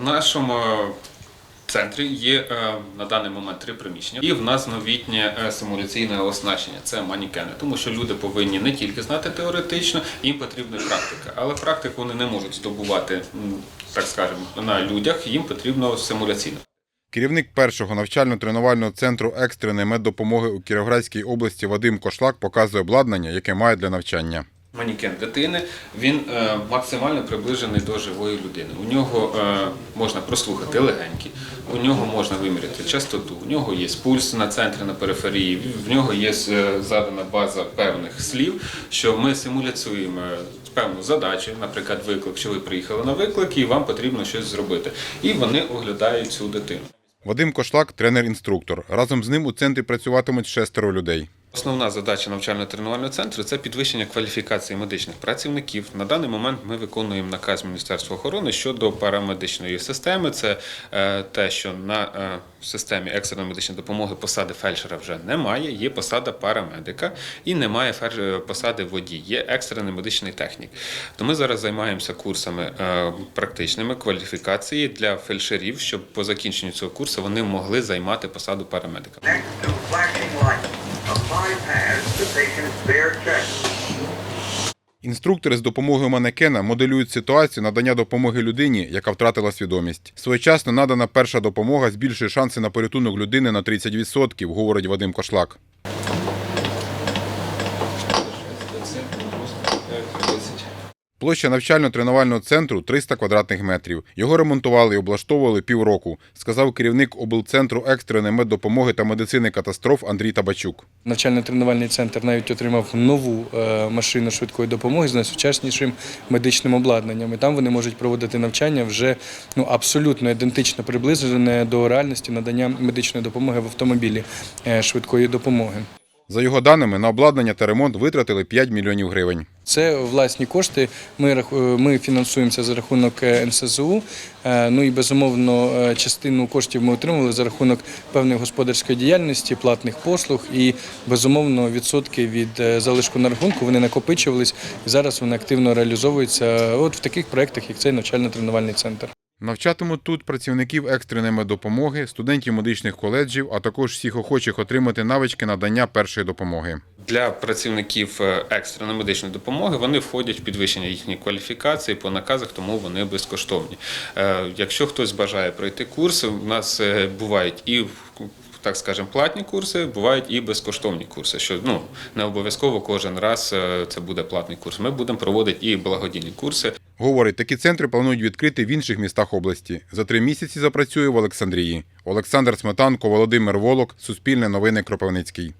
В нашому центрі є е, на даний момент три приміщення, і в нас новітнє е, симуляційне оснащення це манікени, тому що люди повинні не тільки знати теоретично, їм потрібна практика. Але практику вони не можуть здобувати, так скажемо, на людях, їм потрібно симуляційно. Керівник першого навчально-тренувального центру екстреної меддопомоги у Кіровоградській області Вадим Кошлак показує обладнання, яке має для навчання. Манікен дитини він е, максимально приближений до живої людини. У нього е, можна прослухати легенькі, у нього можна виміряти частоту, у нього є пульс на центрі на периферії, в нього є е, задана база певних слів, що ми симуляцюємо певну задачу, наприклад, виклик, що ви приїхали на виклик і вам потрібно щось зробити. І вони оглядають цю дитину. Вадим Кошлак тренер-інструктор. Разом з ним у центрі працюватимуть шестеро людей. Основна задача навчально-тренувального центру це підвищення кваліфікації медичних працівників. На даний момент ми виконуємо наказ Міністерства охорони щодо парамедичної системи. Це е, те, що на е, системі екстреної медичної допомоги посади фельдшера вже немає. Є посада парамедика і немає е, посади водій. Є екстрений медичний технік. То ми зараз займаємося курсами практичними кваліфікації для фельдшерів, щоб по закінченню цього курсу вони могли займати посаду парамедика. Інструктори з допомогою манекена моделюють ситуацію надання допомоги людині, яка втратила свідомість. Своєчасно надана перша допомога збільшує шанси на порятунок людини на 30%, говорить Вадим Кошлак. Площа навчально-тренувального центру 300 квадратних метрів. Його ремонтували і облаштовували півроку, сказав керівник облцентру екстреної меддопомоги та медицини катастроф Андрій Табачук. Навчально-тренувальний центр навіть отримав нову е, машину швидкої допомоги з найсучаснішим медичним обладнанням. І там вони можуть проводити навчання вже ну, абсолютно ідентично приближене до реальності надання медичної допомоги в автомобілі е, швидкої допомоги. За його даними, на обладнання та ремонт витратили 5 мільйонів гривень. Це власні кошти. Ми, ми фінансуємося за рахунок е, НСЗУ. Е, Ну і безумовно е, частину коштів ми отримали за рахунок певної господарської діяльності, платних послуг і безумовно відсотки від залишку на рахунку вони накопичувались і зараз вони активно реалізовуються от в таких проєктах, як цей навчально-тренувальний центр. Навчатимуть тут працівників екстреної меддопомоги, студентів медичних коледжів, а також всіх охочих отримати навички надання першої допомоги. Для працівників е, екстреної медичної допомоги вони входять в підвищення їхньої кваліфікації по наказах, тому вони безкоштовні. Е, Якщо хтось бажає пройти курс, у нас е, бувають і так скажемо, платні курси, бувають і безкоштовні курси. Що ну не обов'язково кожен раз це буде платний курс. Ми будемо проводити і благодійні курси. Говорить, такі центри планують відкрити в інших містах області. За три місяці запрацює в Олександрії. Олександр Сметанко, Володимир Волок, Суспільне новини Кропивницький.